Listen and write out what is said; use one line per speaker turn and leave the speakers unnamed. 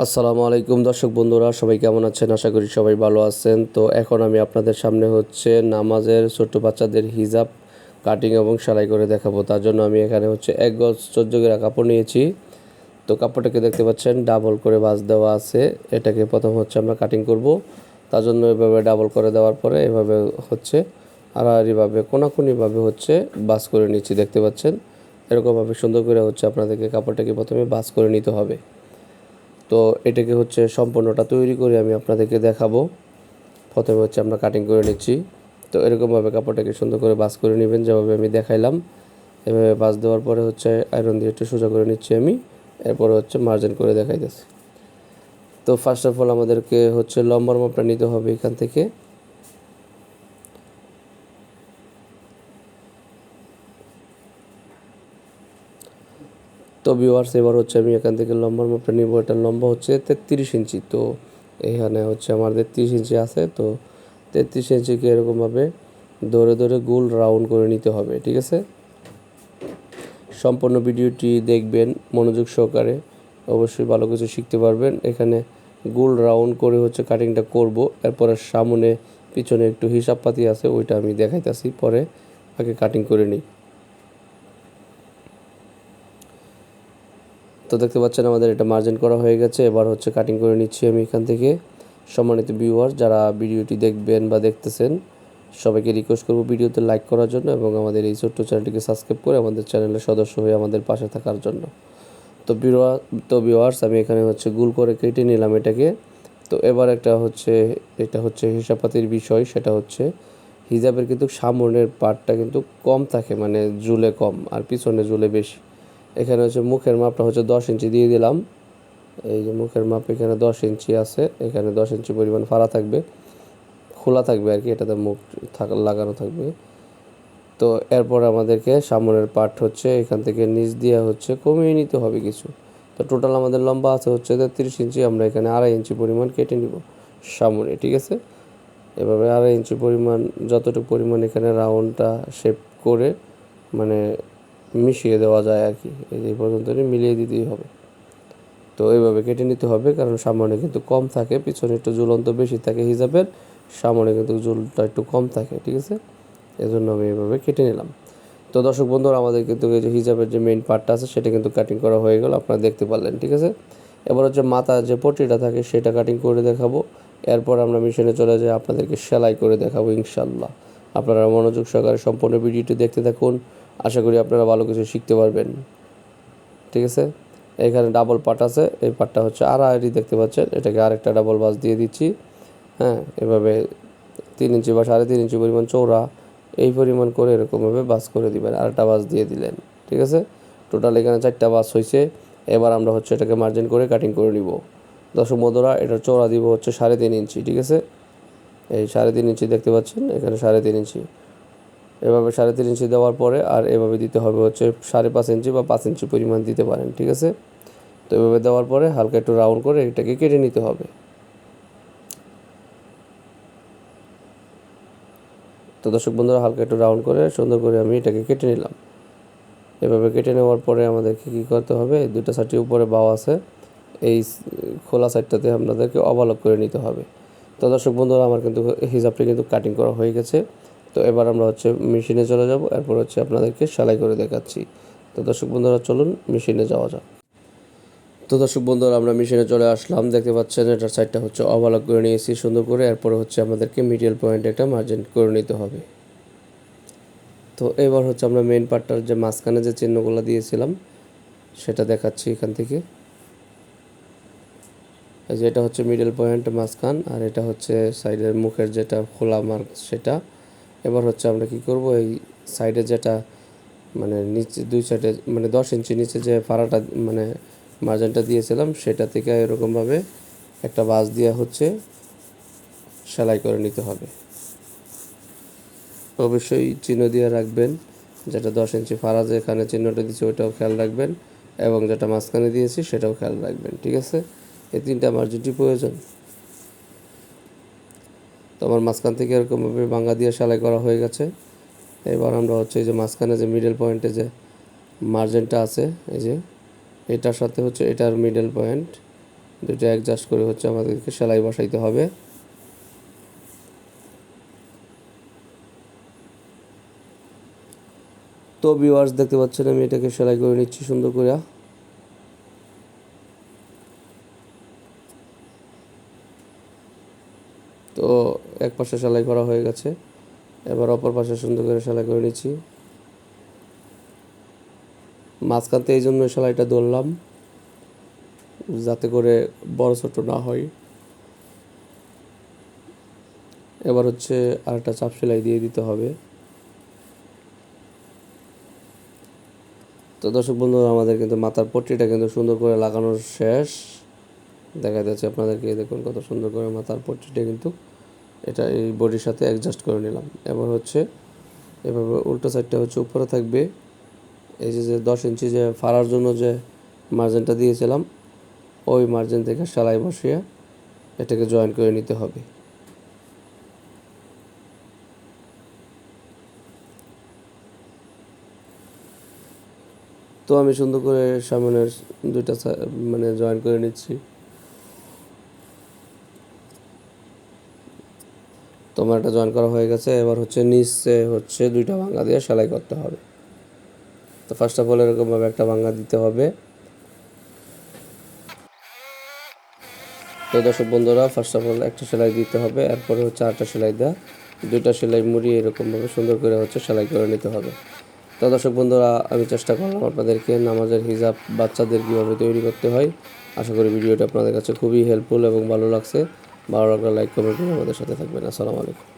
আসসালামু আলাইকুম দর্শক বন্ধুরা, সবাই কেমন আছেন? আশা করি সবাই ভালো আছেন। তো এখন আমি আপনাদের সামনে হচ্ছে নামাজের ছোট্ট বাচ্চাদের হিজাব কাটিং এবং সেলাই করে দেখাবো। তার জন্য আমি এখানে হচ্ছে এক গজ চোদ্দ গেরা কাপড় নিয়েছি। তো কাপড়টাকে দেখতে পাচ্ছেন ডাবল করে বাজ দেওয়া আছে। এটাকে প্রথম হচ্ছে আমরা কাটিং করব। তার জন্য এভাবে ডাবল করে দেওয়ার পরে এভাবে হচ্ছে আড়াআড়িভাবে, কোনাকুনিভাবে হচ্ছে বাস করে নিচ্ছি। দেখতে পাচ্ছেন? এরকমভাবে সুন্দর করে হচ্ছে আপনাদেরকে কাপড়টাকে প্রথমে বাস করে নিতে হবে। তো এটাকে হচ্ছে সম্পূর্ণটা তৈরি করে আমি আপনাদেরকে দেখাবো। প্রথমে হচ্ছে আমরা কাটিং করে নিচ্ছি। তো এরকমভাবে কাপড়টাকে সুন্দর করে বাস করে নেবেন, যেভাবে আমি দেখাইলাম। এভাবে বাস দেওয়ার পরে হচ্ছে আয়রন দিয়ে একটু সোজা করে নিচ্ছি আমি। এরপরে হচ্ছে মার্জিন করে দেখাইতেছি। তো ফার্স্ট অফ অল আমাদেরকে হচ্ছে লম্বার মাপটা নিতে হবে এখান থেকে। তো ভিউয়ার্স এবার হচ্ছে আমি এখান থেকে লম্বার মাপটা নিব। এটা লম্বা হচ্ছে তেত্রিশ ইঞ্চি। তো এখানে হচ্ছে আমার তেত্রিশ ইঞ্চি আছে। তো তেত্রিশ ইঞ্চিকে এরকমভাবে ধরে ধরে গোল রাউন্ড করে নিতে হবে, ঠিক আছে? সম্পূর্ণ ভিডিওটি দেখবেন, মনোযোগ সহকারে অবশ্যই ভালো কিছু শিখতে পারবেন। এখানে গোল রাউন্ড করে হচ্ছে কাটিংটা করব। এরপরে সামনে, পিছনে একটু হিসাব পাতি আছে, ওইটা আমি দেখাইতেছি। পরে আগে কাটিং করে নিই। তো দেখতে পাচ্ছেন আমাদের এটা মার্জিন করা হয়ে গেছে। এবার হচ্ছে কাটিং করে নিচ্ছি আমি এখান থেকে। সম্মানিত ভিউয়ার যারা ভিডিওটি দেখবেন বা দেখতেছেন, সবাইকে রিকোয়েস্ট করব ভিডিওতে লাইক করার জন্য এবং আমাদের এই ছোট্ট চ্যানেলটিকে সাবস্ক্রাইব করে আমাদের চ্যানেলের সদস্য হয়ে আমাদের পাশে থাকার জন্য। তো ভিউয়া তো ভিউয়ার্স আমি এখানে হচ্ছে গুল করে কেটে নিলাম এটাকে। তো এবার একটা হচ্ছে, এটা হচ্ছে হিসাবপাতির বিষয়, সেটা হচ্ছে হিজাবের কিন্তু সামনের পার্টটা কিন্তু কম থাকে মানে জুলে কম, আর পিছনে জুলে বেশি। এখানে হচ্ছে মুখের মাপটা হচ্ছে দশ ইঞ্চি দিয়ে দিলাম। এই যে মুখের মাপ এখানে দশ ইঞ্চি আছে, এখানে দশ ইঞ্চি পরিমাণ ফাড়া থাকবে, খোলা থাকবে আর কি, এটাতে মুখ লাগানো থাকবে। তো এরপর আমাদেরকে সামনের পার্ট হচ্ছে এখান থেকে নিচ দিয়ে হচ্ছে কমিয়ে নিতে হবে কিছু। তো টোটাল আমাদের লম্বা আছে হচ্ছে তেত্রিশ ইঞ্চি, আমরা এখানে আড়াই ইঞ্চি পরিমাণ কেটে নিব সামনে, ঠিক আছে? এভাবে আড়াই ইঞ্চি পরিমাণ, যতটুকু পরিমাণ এখানে রাউন্ডটা শেপ করে মানে মিশিয়ে দেওয়া যায় আর কি। এই পর্যন্ত মিলিয়ে দিতেই হবে। তো এইভাবে কেটে নিতে হবে, কারণ সামনে কিন্তু কম থাকে, পিছনে একটু ঝুলন্ত বেশি থাকে হিসাবের সামনে কিন্তু ঝুলটা একটু কম থাকে, ঠিক আছে? এজন্য আমি এইভাবে কেটে নিলাম। তো দর্শক বন্ধুরা, আমাদের কিন্তু এই যে হিজাবের যে মেইন পার্টটা আছে, সেটা কিন্তু কাটিং করা হয়ে গেল, আপনারা দেখতে পারলেন, ঠিক আছে? এবার হচ্ছে মাথা যে পটিটা থাকে, সেটা কাটিং করে দেখাবো। এরপর আমরা মেশিনে চলে যাই, আপনাদেরকে সেলাই করে দেখাবো ইনশাল্লাহ আপনারা মনোযোগ সহকারে সম্পূর্ণ ভিডিওটি দেখতে থাকুন। আশা করি আপনারা ভালো কিছু শিখতে পারবেন। ঠিক আছে? এখানে ডাবল পার্ট আছে, এই পার্টটা হচ্ছে আড়াআড়ি দেখতে পাচ্ছেন, এটাকে আরেকটা ডাবল বাস দিয়ে দিচ্ছি। হ্যাঁ এভাবে তিন ইঞ্চি বা সাড়ে তিন ইঞ্চি পরিমাণ চৌড়া এই পরিমাণ করে এরকমভাবে বাস করে দিবেন, আরেকটা বাস দিয়ে দিলেন। ঠিক আছে? টোটাল এখানে চারটা বাস হয়েছে এবার আমরা হচ্ছে এটাকে মার্জিন করে কাটিং করে নিব। দশক মধুরা এটার চৌড়া দিব হচ্ছে সাড়ে তিন ইঞ্চি, ঠিক আছে? এই সাড়ে তিন ইঞ্চি দেখতে পাচ্ছেন, এখানে সাড়ে তিন ইঞ্চি। এভাবে সাড়ে তিন ইঞ্চি দেওয়ার পরে আর এভাবে দিতে হবে হচ্ছে সাড়ে পাঁচ ইঞ্চি বা পাঁচ ইঞ্চি পরিমাণ দিতে পারেন, ঠিক আছে? তো এভাবে দেওয়ার পরে হালকা একটু রাউন্ড করে এটাকে কেটে নিতে হবে। তো দর্শক বন্ধুরা, হালকা একটু রাউন্ড করে সুন্দর করে আমি এটাকে কেটে নিলাম। এভাবে কেটে নেওয়ার পরে আমাদেরকে কী করতে হবে দুটা সাইডটি উপরে বাও আছে, এই খোলা সাইডটাতে আপনাদেরকে অবলক করে নিতে হবে। তো দর্শক বন্ধুরা, আমার কিন্তু হিসাবটি কিন্তু কাটিং করা হয়ে গেছে। তো এবার আমরা হচ্ছে মেশিনে চলে যাব, এরপর হচ্ছে আপনাদেরকে সেলাই করে দেখাচ্ছি। তো দর্শক বন্ধুরা, চলুন মেশিনে যাওয়া যাক। তো দর্শক বন্ধুরা, আমরা মেশিনে চলে আসলাম। দেখতে পাচ্ছেন এটার সাইডটা হচ্ছে অবালক করে নিয়েছি সুন্দর করে। এরপরে হচ্ছে আমাদেরকে মিডিয়াল পয়েন্টে একটা মার্জিন করে নিতে হবে। তো এবার হচ্ছে আমরা মেন পার্টটার যে মাঝখানে যে চিহ্নগুলো দিয়েছিলাম, সেটা দেখাচ্ছি এখান থেকে। এই যে এটা হচ্ছে মিডল পয়েন্ট মাঝখান, আর এটা হচ্ছে সাইডের মুখের যেটা খোলা মার্ক সেটা এবার হচ্ছে আমরা কি করব, এই সাইডে যেটা মানে নিচে, দুই সাইডে মানে দশ ইঞ্চি নিচে যে ফাড়াটা মানে মার্জিনটা দিয়েছিলাম, সেটা থেকে এরকমভাবে একটা বাস দেওয়া হচ্ছে সেলাই করে নিতে হবে। অবশ্যই চিহ্ন দিয়ে রাখবেন, যেটা দশ ইঞ্চি ফাড়া যেখানে চিহ্নটা দিয়েছি ওইটাও খেয়াল রাখবেন, এবং যেটা মাঝখানে দিয়েছি সেটাও খেয়াল রাখবেন, ঠিক আছে? এই তিনটা মার্জিনটি প্রয়োজন। তো আমার মাঝখান থেকে এরকমভাবে বাঙ্গা দিয়ে সেলাই করা হয়ে গেছে। এবার আমরা হচ্ছে এই যে মাঝখানে যে মিডল পয়েন্টে যে মার্জিনটা আছে, এই যে এটার সাথে হচ্ছে এটার মিডল পয়েন্ট দুটো অ্যাডজাস্ট করে হচ্ছে আমাদেরকে সেলাই বসাইতে হবে। তো ভিউয়ার্স দেখতে পাচ্ছেন, আমি এটাকে সেলাই করে নিচ্ছি সুন্দর করে তো এক পাশে সেলাই করা হয়ে গেছে। এবার অপর পাশে সুন্দর করে সেলাই করে নিচ্ছি। মাঝখানতে এই জন্য সেলাইটা ধরলাম, যাতে করে বড় ছোট না হয়। এবার হচ্ছে আরেকটা চাপ সেলাই দিয়ে দিতে হবে। তো দর্শক বন্ধুরা, আমাদের কিন্তু মাথার পট্টিটা কিন্তু সুন্দর করে লাগানোর শেষ। দেখা যাচ্ছে আপনাদেরকে, দেখুন কত সুন্দর করে মাথার পট্টিটা কিন্তু এটা এই বডির সাথে অ্যাডজাস্ট করে নিলাম। এবার হচ্ছে, এভাবে উল্টো সাইডটা হচ্ছে উপরে থাকবে। এই যে যে দশ ইঞ্চি যে ফাড়ার জন্য যে মার্জিনটা দিয়েছিলাম, ওই মার্জিন থেকে সেলাই বসিয়ে এটাকে জয়েন করে নিতে হবে। তো আমি সুন্দর করে সামনের দুইটা মানে জয়েন করে নিচ্ছি। তোমার একটা জয়েন করা হয়ে গেছে, এবার হচ্ছে নিচে হচ্ছে দুইটা ভাঙা দিয়ে সেলাই করতে হবে। তো ফার্স্ট অফ অল এরকমভাবে একটা ভাঙা দিতে হবে। তো দর্শক বন্ধুরা ফার্স্ট অফ অল একটা সেলাই দিতে হবে, এরপরে হচ্ছে আটটা সেলাই দেওয়া দুইটা সেলাই মুড়িয়ে এরকমভাবে সুন্দর করে হচ্ছে সেলাই করে নিতে হবে। তো দর্শক বন্ধুরা, আমি চেষ্টা করলাম আপনাদেরকে নামাজের হিজাব বাচ্চাদের কীভাবে তৈরি করতে হয়। আশা করি ভিডিওটা আপনাদের কাছে খুবই হেল্পফুল এবং ভালো লাগছে। ভালো লাগলে লাইক কমেন্ট করে আমাদের সাথে থাকবেন। আসসালামু আলাইকুম।